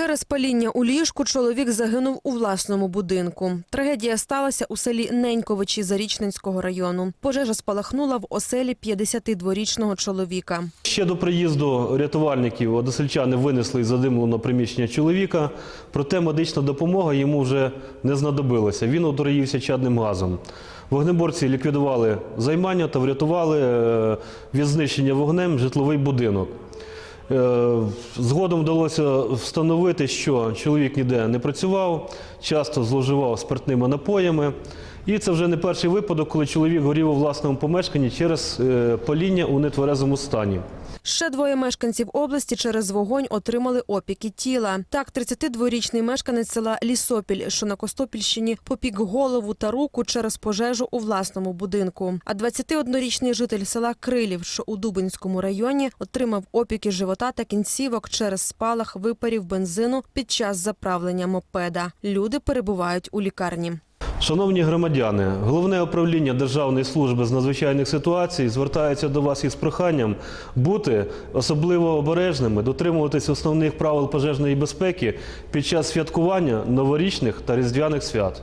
Через паління у ліжку чоловік загинув у власному будинку. Трагедія сталася у селі Неньковичі Зарічненського району. Пожежа спалахнула в оселі 52-річного чоловіка. Ще до приїзду рятувальників односельчани винесли із задимленого приміщення чоловіка, проте медична допомога йому вже не знадобилася. Він отруївся чадним газом. Вогнеборці ліквідували займання та врятували е, від знищення вогнем житловий будинок. Е, Згодом вдалося встановити, що чоловік ніде не працював, часто зловживав спиртними напоями. І це вже не перший випадок, коли чоловік горів у власному помешканні через е, паління у нетверезому стані. Ще двоє мешканців області через вогонь отримали опіки тіла. Так, 32-річний мешканець села Лісопіль, що на Костопільщині, попік голову та руку через пожежу у власному будинку. А 21-річний житель села Крилів, що у Дубинському районі, отримав опіки живота та кінцівок через спалах випарів бензину під час заправлення мопеда. Люди перебувають у лікарні. Шановні громадяни, головне управління Державної служби з надзвичайних ситуацій звертається до вас із проханням бути особливо обережними, дотримуватись основних правил пожежної безпеки під час святкування новорічних та різдвяних свят.